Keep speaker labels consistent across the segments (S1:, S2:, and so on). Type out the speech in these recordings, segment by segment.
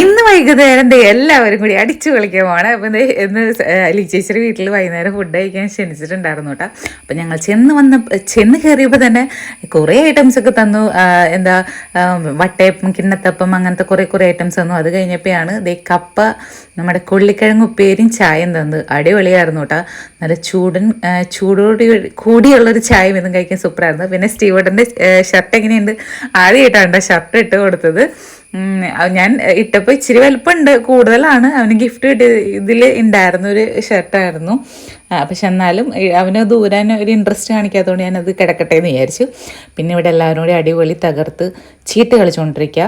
S1: ഇന്ന് വൈകുന്നേരം എല്ലാവരും കൂടി അടിച്ചു കളിക്കാൻ പോവാണ് അപ്പം ഇന്ന് ലിച്ചേശ്വരി വീട്ടിൽ വൈകുന്നേരം ഫുഡ് കഴിക്കാൻ ക്ഷണിച്ചിട്ടുണ്ടായിരുന്നു കേട്ടോ. അപ്പം ഞങ്ങൾ ചെന്ന് വന്ന ചെന്ന് കയറിയപ്പോൾ തന്നെ കുറേ ഐറ്റംസ് ഒക്കെ തന്നു. എന്താ വട്ടയപ്പം കിണ്ണത്തപ്പം അങ്ങനത്തെ കുറേ കുറേ ഐറ്റംസ് തന്നു. അത് കഴിഞ്ഞപ്പോഴാണ് ദേ കപ്പ നമ്മുടെ കൊള്ളിക്കിഴങ്ങ് ഉപ്പേരിയും ചായയും തന്നു അടിപൊളിയായിരുന്നു കേട്ടോ. നല്ല ചൂടൻ ചൂടോടി കൂടിയുള്ളൊരു ചായയും ഇതും കഴിക്കാൻ സൂപ്പറായിരുന്നു പിന്നെ സ്റ്റീവോട്ടന്റെ ഷർട്ട് എങ്ങനെയുണ്ട്? ആദ്യമായിട്ടാണ് ഷർട്ട് ഇട്ട് കൊടുത്തത്. ഞാൻ ഇട്ടപ്പോൾ ഇച്ചിരി വലുപ്പമുണ്ട്. കൂടുതലാണ്. അവന് ഗിഫ്റ്റ് കിട്ടിയ ഇതിൽ ഉണ്ടായിരുന്ന ഒരു ഷർട്ടായിരുന്നു പക്ഷെ എന്നാലും അവന് ദൂരാൻ ഒരു ഇൻട്രസ്റ്റ് കാണിക്കാത്തതുകൊണ്ട് ഞാനത് കിടക്കട്ടെ എന്ന് വിചാരിച്ചു. പിന്നെ ഇവിടെ എല്ലാവരും കൂടി അടിപൊളി തകർത്ത് ചീട്ട് കളിച്ചുകൊണ്ടിരിക്കുക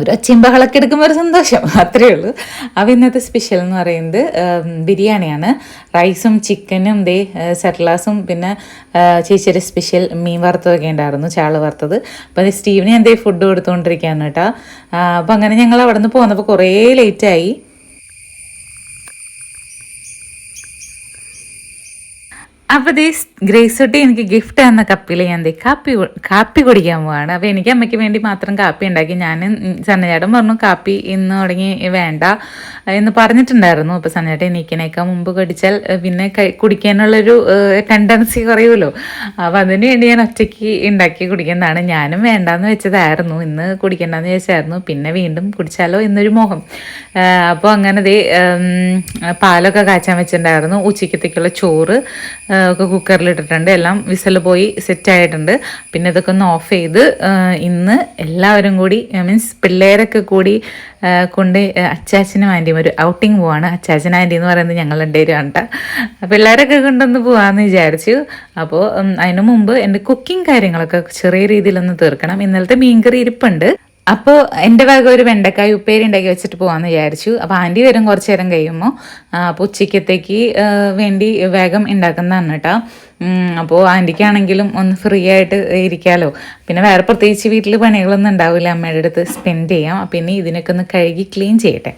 S1: ഒരു ചിമ്പകളൊക്കെ എടുക്കുമ്പോൾ ഒരു സന്തോഷം അത്രയേ ഉള്ളൂ. അപ്പോൾ ഇന്നത്തെ സ്പെഷ്യൽ എന്ന് പറയുന്നത് ബിരിയാണിയാണ്. റൈസും ചിക്കനും ദേ സെറ്റ്ലാസും പിന്നെ ചേച്ചിയുടെ സ്പെഷ്യൽ മീൻ വറുത്തതൊക്കെ ഉണ്ടായിരുന്നു ചാൾ വറുത്തത്. അപ്പോൾ സ്റ്റീവിനെ ദേ ഫുഡ് കൊടുത്തുകൊണ്ടിരിക്കുകയാണ് കേട്ടോ. അപ്പോൾ അങ്ങനെ ഞങ്ങൾ അവിടെ നിന്ന് പോന്നപ്പോൾ കുറേ ലേറ്റായി അപ്പോൾ ദേ ഗ്രേസ് തൊട്ടി എനിക്ക് ഗിഫ്റ്റ് തന്ന കപ്പിൽ ഞാൻ ദേ കാപ്പി കാപ്പി കുടിക്കാൻ പോവാണ്. അപ്പോൾ എനിക്ക് അമ്മയ്ക്ക് വേണ്ടി മാത്രം കാപ്പി ഉണ്ടാക്കി. ഞാൻ സന്നചേട്ടൻ പറഞ്ഞു കാപ്പി ഇന്ന് തുടങ്ങി വേണ്ട എന്ന് പറഞ്ഞിട്ടുണ്ടായിരുന്നു. അപ്പോൾ സന്നചേട്ടൻ എണീക്കണേക്കാൾ മുമ്പ് കടിച്ചാൽ പിന്നെ കുടിക്കാനുള്ളൊരു ടെൻഡൻസി കുറയുമല്ലോ. അപ്പോൾ അതിന് വേണ്ടി ഞാൻ ഒറ്റയ്ക്ക് ഉണ്ടാക്കി കുടിക്കുന്നതാണ്. ഞാനും വേണ്ടാന്ന് വെച്ചതായിരുന്നു. ഇന്ന് കുടിക്കണ്ടെന്ന് വെച്ചായിരുന്നു പിന്നെ വീണ്ടും കുടിച്ചാലോ എന്നൊരു മോഹം. അപ്പോൾ അങ്ങനെ ദേ പാലൊക്കെ കാച്ചാൻ വെച്ചിട്ടുണ്ടായിരുന്നു. ഉച്ചക്കത്തേക്കുള്ള ചോറ് ഒക്കെ കുക്കറിലിട്ടിട്ടുണ്ട് എല്ലാം വിസൽ പോയി സെറ്റ് ആയിട്ടുണ്ട്. പിന്നെ ഇതൊക്കെ ഒന്ന് ഓഫ് ചെയ്ത് ഇന്ന് എല്ലാവരും കൂടി മീൻസ് പിള്ളേരൊക്കെ കൂടി കൊണ്ട് അച്ചാച്ചനും ആന്റിയും ഒരു ഔട്ടിങ് പോവാണ്. അച്ചാച്ചൻ ആന്റി എന്ന് പറയുന്നത് ഞങ്ങൾ രണ്ടുപേരും ആണ് ട്ടോ. പിള്ളേരൊക്കെ കൊണ്ടൊന്ന് പോവാന്ന് വിചാരിച്ചു. അപ്പോൾ അതിനു മുമ്പ് എന്റെ കുക്കിംഗ് കാര്യങ്ങളൊക്കെ ചെറിയ രീതിയിലൊന്ന് തീർക്കണം. ഇന്നലത്തെ മീൻകറി ഇരിപ്പുണ്ട്. അപ്പോൾ എന്റെ ഭാഗം ഒരു വെണ്ടക്കായ ഉപ്പേരി ഉണ്ടാക്കി വെച്ചിട്ട് പോകാമെന്ന് വിചാരിച്ചു. അപ്പോൾ ആന്റി വരും കുറച്ച് നേരം കഴിയുമ്പോൾ അപ്പോൾ ഉച്ചയ്ക്കത്തേക്ക് വേണ്ടി വേഗം ഉണ്ടാക്കുന്നതാണ് കേട്ടോ. അപ്പോൾ ആന്റിക്കാണെങ്കിലും ഒന്ന് ഫ്രീ ആയിട്ട് ഇരിക്കാമല്ലോ പിന്നെ വേറെ പ്രത്യേകിച്ച് വീട്ടിൽ പണികളൊന്നും ഉണ്ടാവില്ല അമ്മയുടെ അടുത്ത് സ്പെൻഡ് ചെയ്യാം. ഇനി ഇതിനൊക്കെ ഒന്ന് കഴുകി ക്ലീൻ ചെയ്യട്ടെ.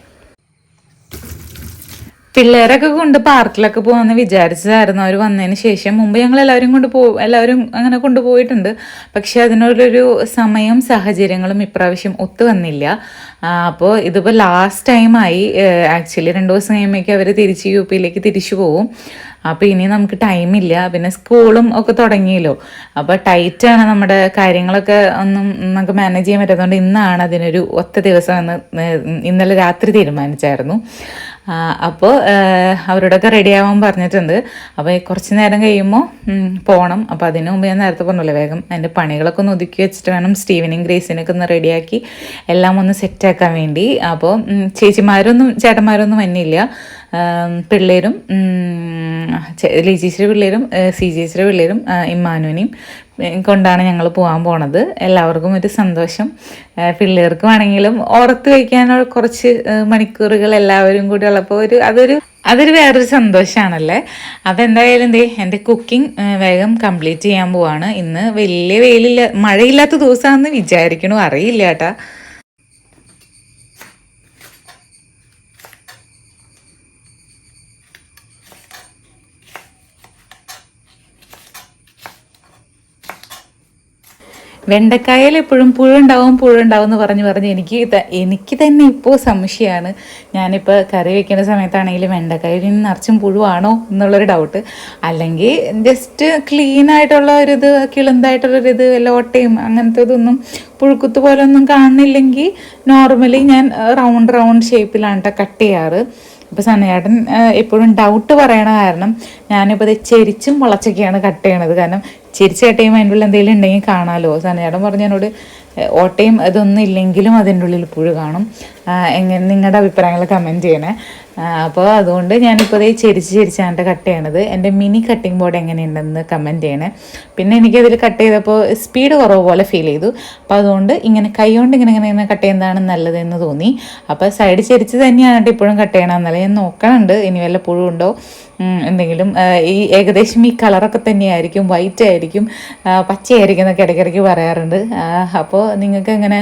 S1: പിള്ളേരൊക്കെ കൊണ്ട് പാർക്കിലൊക്കെ പോകാമെന്ന് വിചാരിച്ചതായിരുന്നു. അവർ വന്നതിന് ശേഷം മുമ്പ് ഞങ്ങൾ എല്ലാവരും കൊണ്ട് പോ എല്ലാവരും അങ്ങനെ കൊണ്ടുപോയിട്ടുണ്ട് പക്ഷെ അതിനുള്ളൊരു സമയം സാഹചര്യങ്ങളും ഇപ്രാവശ്യം ഒത്തു വന്നില്ല. അപ്പോൾ ഇതിപ്പോൾ ലാസ്റ്റ് ടൈമായി ആക്ച്വലി രണ്ട് ദിവസം കഴിയുമ്പോഴേക്കും അവർ തിരിച്ച് യു പിയിലേക്ക് തിരിച്ചു പോവും. അപ്പോൾ ഇനി നമുക്ക് ടൈമില്ല പിന്നെ സ്കൂളും ഒക്കെ തുടങ്ങിയല്ലോ. അപ്പോൾ ടൈറ്റാണ് നമ്മുടെ കാര്യങ്ങളൊക്കെ ഒന്നും നമുക്ക് മാനേജ് ചെയ്യാൻ പറ്റാത്തതുകൊണ്ട് ഇന്നാണ് അതിനൊരു ഒത്ത ദിവസം എന്ന് ഇന്നലെ രാത്രി തീരുമാനിച്ചായിരുന്നു. അപ്പോൾ അവരോടൊക്കെ റെഡി ആവാൻ പറഞ്ഞിട്ടുണ്ട് അപ്പോൾ കുറച്ച് നേരം കഴിയുമ്പോൾ പോകണം അപ്പോൾ അതിന് മുമ്പ് ഞാൻ നേരത്തെ പറഞ്ഞല്ലോ വേഗം എന്റെ പണികളൊക്കെ ഒന്ന് ഒതുക്കി വെച്ചിട്ട് വേണം സ്റ്റീവനും ഗ്രേസിനൊക്കെ ഒന്ന് റെഡിയാക്കി എല്ലാം ഒന്ന് സെറ്റാക്കാൻ വേണ്ടി. അപ്പോൾ ചേച്ചിമാരൊന്നും ചേട്ടന്മാരൊന്നും വന്നില്ല. പിള്ളേരും ലിജീശ്വരി പിള്ളേരും സി ജേശ്വരി പിള്ളേരും ഇമ്മാനുവിനെയും കൊണ്ടാണ് ഞങ്ങൾ പോകാൻ പോണത്. എല്ലാവർക്കും ഒരു സന്തോഷം. പിള്ളേർക്ക് ആണെങ്കിലും ഓർത്ത് വയ്ക്കാനുള്ള കുറച്ച് മണിക്കൂറുകൾ എല്ലാവരും കൂടി ഉള്ളപ്പോൾ ഒരു അതൊരു അതൊരു വേറൊരു സന്തോഷമാണല്ലേ അപ്പോൾ എന്തായാലും ദേ എന്റെ കുക്കിംഗ് വേഗം കംപ്ലീറ്റ് ചെയ്യാൻ പോവാണ്. ഇന്ന് വലിയ വെയിലില്ല മഴയില്ലാത്ത ദിവസമാണെന്ന് വിചാരിക്കണു. അറിയില്ല കേട്ടാ. വെണ്ടക്കായയിൽ എപ്പോഴും പുഴുണ്ടാവും പുഴുണ്ടാവും എന്ന് പറഞ്ഞ് പറഞ്ഞ് എനിക്ക് എനിക്ക് തന്നെ ഇപ്പോൾ സംശയമാണ് ഞാനിപ്പോൾ കറി വെക്കുന്ന സമയത്താണെങ്കിലും വെണ്ടക്കായയിൽ നിന്ന് നിറച്ചും പുഴുവാണോ എന്നുള്ളൊരു ഡൗട്ട് അല്ലെങ്കിൽ ജസ്റ്റ് ക്ലീൻ ആയിട്ടുള്ള ഒരു ഇത് കിളുന്തായിട്ടുള്ളൊരു ഇത് വല്ല ഓട്ടയും അങ്ങനത്തെ ഇതൊന്നും പുഴുക്കുത്ത് പോലെ ഒന്നും കാണുന്നില്ലെങ്കിൽ നോർമലി ഞാൻ റൗണ്ട് റൗണ്ട് ഷേപ്പിലാണ് കേട്ടോ കട്ട് ചെയ്യാറ്. ഇപ്പോൾ സനയേട്ടൻ എപ്പോഴും ഡൗട്ട് പറയണ കാരണം ഞാനിപ്പോൾ ഇത് ചെരിച്ചും മുളച്ചൊക്കെയാണ് കട്ട് ചെയ്യണത്. കാരണം ചിരിച്ച് കട്ട് അതിന്റെ ഉള്ളിൽ എന്തെങ്കിലും ഉണ്ടെങ്കിൽ കാണാമല്ലോ സനയേട്ടൻ പറഞ്ഞോട് ഓട്ടയും അതൊന്നും ഇല്ലെങ്കിലും അതിന്റെ ഉള്ളിൽ പുഴു കാണും. എങ്ങനെ നിങ്ങളുടെ അഭിപ്രായങ്ങൾ കമന്റ് ചെയ്യണേ. അപ്പോൾ അതുകൊണ്ട് ഞാനിപ്പോൾ ഈ ചെരിച്ച് ചെരിച്ചാണ് കട്ട് ചെയ്യണത്. എന്റെ മിനി കട്ടിംഗ് ബോർഡ് എങ്ങനെയുണ്ടെന്ന് കമന്റ് ചെയ്യണേ. പിന്നെ എനിക്കതിൽ കട്ട് ചെയ്തപ്പോൾ സ്പീഡ് കുറവ് പോലെ ഫീൽ ചെയ്തു. അപ്പോൾ അതുകൊണ്ട് ഇങ്ങനെ കൈ കൊണ്ട് ഇങ്ങനെ ഇങ്ങനെ കട്ട് ചെയ്യുന്നതാണ് നല്ലതെന്ന് തോന്നി. അപ്പോൾ സൈഡ് ചെരിച്ച് തന്നെയാണ് ഇപ്പോഴും കട്ട് ചെയ്യണമെന്നല്ല ഞാൻ നോക്കണുണ്ട്. ഇനി വല്ല പുഴുണ്ടോ ഉം, എന്തെങ്കിലും ഈ ഏകദേശം ഈ കളറൊക്കെ തന്നെയായിരിക്കും. വൈറ്റ് ആയിരിക്കും. പച്ചയായിരിക്കും എന്നൊക്കെ ഇടയ്ക്കിടയ്ക്ക് പറയാറുണ്ട്. അപ്പോൾ നിങ്ങൾക്ക് എങ്ങനെ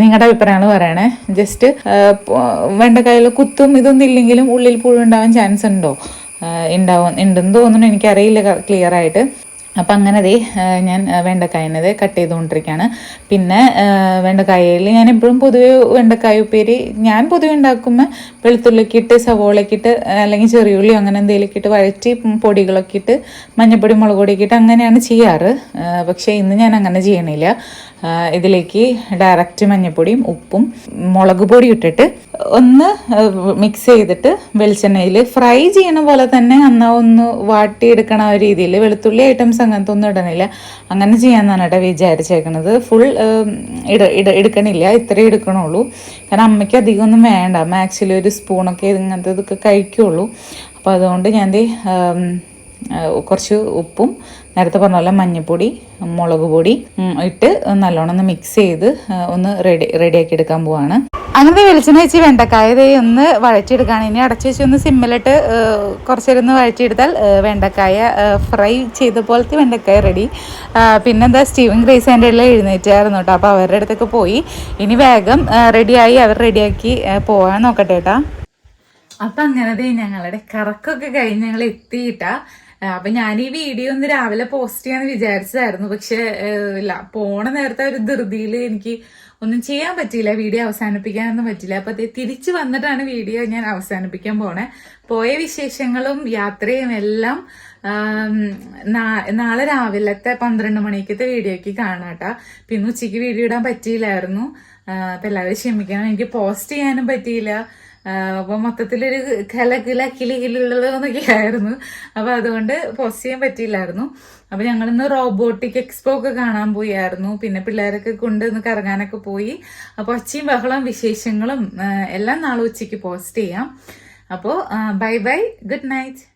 S1: നിങ്ങളുടെ അഭിപ്രായമാണ് പറയണേ. ജസ്റ്റ് വെണ്ടക്കായിൽ കുത്തും ഇതൊന്നും ഇല്ലെങ്കിലും ഉള്ളിൽ പുഴുണ്ടാവാൻ ചാൻസ് ഉണ്ടോ? ഉണ്ടാവും ഉണ്ടെന്ന് തോന്നുന്നു. എനിക്കറിയില്ല ക്ലിയർ ആയിട്ട്. അപ്പം അങ്ങനെ ദേ ഞാൻ വെണ്ടക്കായനത് കട്ട് ചെയ്തുകൊണ്ടിരിക്കുകയാണ് പിന്നെ വെണ്ടക്കായയിൽ ഞാൻ എപ്പോഴും പൊതുവേ വെണ്ടക്കായ ഉപ്പേരി ഞാൻ പൊതുവെ ഉണ്ടാക്കുമ്പോൾ വെളുത്തുള്ളിക്ക് ഇട്ട് സവോളയ്ക്ക് ഇട്ട് അല്ലെങ്കിൽ അങ്ങനെ എന്തെങ്കിലുമൊക്കെ ഇട്ട് വഴറ്റി പൊടികളൊക്കെ ഇട്ട് മഞ്ഞപ്പൊടി മുളക് പൊടിയൊക്കെ ഇട്ട് അങ്ങനെയാണ് ചെയ്യാറ്. പക്ഷേ ഇന്ന് ഞാൻ അങ്ങനെ ചെയ്യണില്ല. ഇതിലേക്ക് ഡയറക്റ്റ് മഞ്ഞപ്പൊടിയും ഉപ്പും മുളക് പൊടി ഇട്ടിട്ട് ഒന്ന് മിക്സ് ചെയ്തിട്ട് വെളിച്ചെണ്ണയിൽ ഫ്രൈ ചെയ്യണ പോലെ തന്നെ അന്നാ ഒന്ന് വാട്ടിയെടുക്കണ രീതിയിൽ വെളുത്തുള്ളി ഐറ്റംസ് അങ്ങനത്തെ ഒന്നും ഇടണില്ല അങ്ങനെ ചെയ്യാന്നാണ് കേട്ടോ വിചാരിച്ചേക്കണത്. ഫുൾ ഇട ഇട എടുക്കണില്ല. ഇത്രേ എടുക്കണുള്ളൂ. കാരണം അമ്മയ്ക്ക് അധികം ഒന്നും വേണ്ട. മാക്സിൽ ഒരു സ്പൂണൊക്കെ ഇങ്ങനത്തെ ഇതൊക്കെ കഴിക്കുള്ളൂ. അപ്പോൾ അതുകൊണ്ട് ഞാൻ കുറച്ച് ഉപ്പും നേരത്തെ പറഞ്ഞ പോലെ മഞ്ഞൾപ്പൊടി മുളക് പൊടി ഇട്ട് നല്ലോണം ഒന്ന് മിക്സ് ചെയ്ത് ഒന്ന് റെഡി റെഡിയാക്കി എടുക്കാൻ പോവാണ്. അങ്ങനെ വെളിച്ചെണ്ണ വെച്ച് വെണ്ടക്കായ തൈ ഒന്ന് വഴറ്റിയെടുക്കുകയാണ് ഇനി അടച്ചു വെച്ച് ഒന്ന് സിമ്മിലിട്ട് ആ, കുറച്ച് നേരം ഒന്ന് വഴറ്റിയെടുത്താൽ വെണ്ടക്കായ ഫ്രൈ ചെയ്ത പോലത്തെ വെണ്ടക്കായ റെഡി പിന്നെന്താ സ്റ്റീവൻ ഗ്രേസ് എന്റെ ഇടയിൽ എഴുന്നേറ്റായിരുന്നു കേട്ടോ അപ്പോൾ അവരുടെ അടുത്തൊക്കെ പോയി. ഇനി വേഗം റെഡിയായി അവർ റെഡിയാക്കി പോകാൻ നോക്കട്ടെ കേട്ടാ അപ്പം അങ്ങനെ ദേ ഞങ്ങളുടെ കറക്കൊക്കെ കഴിഞ്ഞ് ഞങ്ങൾ എത്തിയിട്ടാ. അപ്പം ഞാൻ ഈ വീഡിയോ ഒന്ന് രാവിലെ പോസ്റ്റ് ചെയ്യാന്ന് വിചാരിച്ചതായിരുന്നു. പക്ഷെ ഇല്ല പോണ നേരത്തെ ഒരു ധൃതിയിൽ എനിക്ക് ഒന്നും ചെയ്യാൻ പറ്റിയില്ല. വീഡിയോ അവസാനിപ്പിക്കാനൊന്നും പറ്റില്ല അപ്പൊ ദേ തിരിച്ചു വന്നിട്ടാണ് വീഡിയോ ഞാൻ അവസാനിപ്പിക്കാൻ പോണേ. പോയ വിശേഷങ്ങളും യാത്രയും എല്ലാം നാളെ രാവിലത്തെ പന്ത്രണ്ട് മണിക്കത്തെ വീഡിയോക്ക് കാണാട്ടോ പിന്നെ ഉച്ചയ്ക്ക് വീഡിയോ ഇടാൻ പറ്റിയില്ലായിരുന്നു. അപ്പൊ എല്ലാവരും ക്ഷമിക്കണം. എനിക്ക് പോസ്റ്റ് ചെയ്യാനും പറ്റിയില്ല. അപ്പൊ മൊത്തത്തിലൊരു കലകില കിളികിലുള്ളതൊക്കെ ആയിരുന്നു. അപ്പൊ അതുകൊണ്ട് പോസ്റ്റ് ചെയ്യാൻ പറ്റിയില്ലായിരുന്നു. അപ്പൊ ഞങ്ങളിന്ന് റോബോട്ടിക് എക്സ്പോ ഒക്കെ കാണാൻ പോയായിരുന്നു. പിന്നെ പിള്ളേരൊക്കെ കൊണ്ട് ഒന്ന് കറങ്ങാനൊക്കെ പോയി. അപ്പൊ ഒച്ചയും ബഹളം വിശേഷങ്ങളും എല്ലാം നാളെ ഉച്ചയ്ക്ക് പോസ്റ്റ് ചെയ്യാം. അപ്പോൾ ബൈ ബൈ ഗുഡ് നൈറ്റ്